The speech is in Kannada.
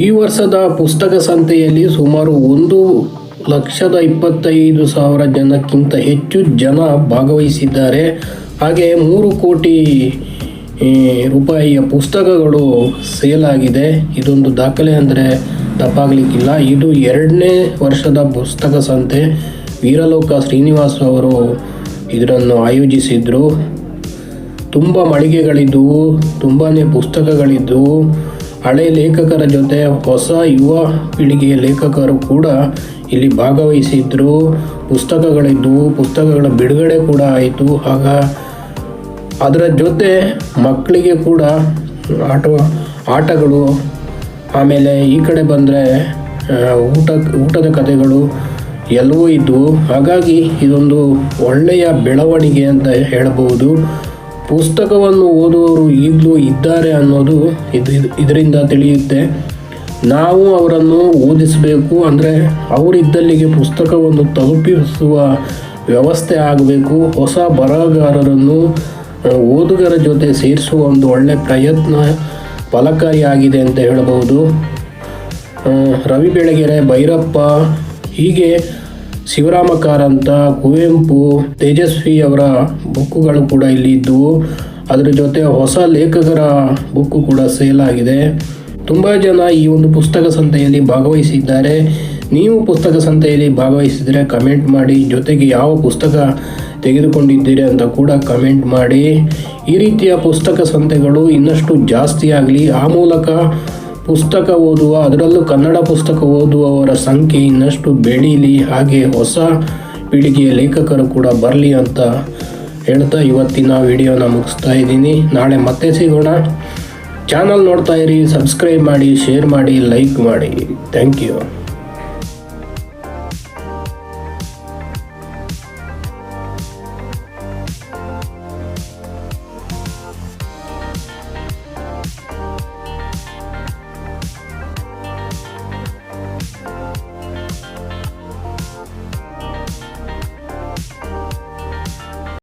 ಈ ವರ್ಷದ ಪುಸ್ತಕ ಸಂತೆಯಲ್ಲಿ ಸುಮಾರು ಒಂದು ಲಕ್ಷದ ಇಪ್ಪತ್ತೈದು ಸಾವಿರ ಜನಕ್ಕಿಂತ ಹೆಚ್ಚು ಜನ ಭಾಗವಹಿಸಿದ್ದಾರೆ. ಹಾಗೆ ಮೂರು ಕೋಟಿ ರೂಪಾಯಿಯ ಪುಸ್ತಕಗಳು ಸೇಲ್ ಆಗಿದೆ ಇದೊಂದು ದಾಖಲೆ ಅಂದರೆ ತಪ್ಪಾಗಲಿಕ್ಕಿಲ್ಲ. ಇದು ಎರಡನೇ ವರ್ಷದ ಪುಸ್ತಕ ಸಂತೆ. ವೀರಲೋಕ ಶ್ರೀನಿವಾಸ್ ಅವರು ಇದರನ್ನು ಆಯೋಜಿಸಿದರು. ತುಂಬ ಮಳಿಗೆಗಳಿದ್ದವು ತುಂಬಾ ಪುಸ್ತಕಗಳಿದ್ದವು. ಹಳೆ ಲೇಖಕರ ಜೊತೆ ಹೊಸ ಯುವ ಪೀಳಿಗೆಯ ಲೇಖಕರು ಕೂಡ ಇಲ್ಲಿ ಭಾಗವಹಿಸಿದ್ರು. ಪುಸ್ತಕಗಳಿದ್ದವು ಪುಸ್ತಕಗಳ ಬಿಡುಗಡೆ ಕೂಡ ಆಯಿತು. ಆಗ ಅದರ ಜೊತೆ ಮಕ್ಕಳಿಗೆ ಕೂಡ ಆಟ, ಆಟಗಳು, ಆಮೇಲೆ ಈ ಕಡೆ ಬಂದರೆ ಊಟ, ಊಟದ ಕಥೆಗಳು ಎಲ್ಲವೂ ಇದ್ದವು ಹಾಗಾಗಿ ಇದೊಂದು ಒಳ್ಳೆಯ ಬೆಳವಣಿಗೆ ಅಂತ ಹೇಳಬಹುದು. ಪುಸ್ತಕವನ್ನು ಓದುವವರು ಈಗಲೂ ಇದ್ದಾರೆ ಅನ್ನೋದು ಇದು ಇದರಿಂದ ತಿಳಿಯುತ್ತೆ. ನಾವು ಅವರನ್ನು ಓದಿಸಬೇಕು ಅಂದರೆ ಅವರಿದ್ದಲ್ಲಿಗೆ ಪುಸ್ತಕವನ್ನು ತಲುಪಿಸುವ ವ್ಯವಸ್ಥೆ ಆಗಬೇಕು. ಹೊಸ ಬರಹಗಾರರನ್ನು ಓದುಗರ ಜೊತೆ ಸೇರಿಸುವ ಒಂದು ಒಳ್ಳೆಯ ಪ್ರಯತ್ನ ಫಲಕಾರಿಯಾಗಿದೆ ಅಂತ ಹೇಳಬಹುದು. ರವಿ ಬೆಳಗೆರೆ ಭೈರಪ್ಪ ಹೀಗೆ ಶಿವರಾಮ ಕಾರಂತ ಕುವೆಂಪು, ತೇಜಸ್ವಿ ಅವರ ಬುಕ್ಕುಗಳು ಕೂಡ ಇಲ್ಲಿ ಇದ್ದವು. ಅದರ ಜೊತೆ ಹೊಸ ಲೇಖಕರ ಬುಕ್ಕು ಕೂಡ ಸೇಲ್ ಆಗಿದೆ. ತುಂಬ ಜನ ಈ ಒಂದು ಪುಸ್ತಕ ಸಂತೆಯಲ್ಲಿ ಭಾಗವಹಿಸಿದ್ದಾರೆ. ನೀವು ಪುಸ್ತಕ ಸಂತೆಯಲ್ಲಿ ಭಾಗವಹಿಸಿದರೆ ಕಮೆಂಟ್ ಮಾಡಿ, ಜೊತೆಗೆ ಯಾವ ಪುಸ್ತಕ ತೆಗೆದುಕೊಂಡಿದ್ದೀರಿ ಅಂತ ಕೂಡ ಕಮೆಂಟ್ ಮಾಡಿ. ಈ ರೀತಿಯ ಪುಸ್ತಕ ಸಂತೆಗಳು ಇನ್ನಷ್ಟು ಜಾಸ್ತಿ ಆಗಲಿ, ಆ ಮೂಲಕ ಪುಸ್ತಕ ಓದುವ, ಅದರಲ್ಲೂ ಕನ್ನಡ ಪುಸ್ತಕ ಓದುವವರ ಸಂಖ್ಯೆ ಇನ್ನಷ್ಟು ಬೆಳೀಲಿ. ಹಾಗೆ ಹೊಸ ಪೀಳಿಗೆಯ ಲೇಖಕರು ಕೂಡ ಬರಲಿ ಅಂತ ಹೇಳ್ತಾ ಇವತ್ತಿನ ವಿಡಿಯೋನ ಮುಗಿಸ್ತಾ ಇದ್ದೀನಿ. ನಾಳೆ ಮತ್ತೆ ಸಿಗೋಣ. ಚಾನಲ್ ನೋಡ್ತಾ ಇರಿ ಸಬ್ಸ್ಕ್ರೈಬ್ ಮಾಡಿ ಶೇರ್ ಮಾಡಿ ಲೈಕ್ ಮಾಡಿ. Thank you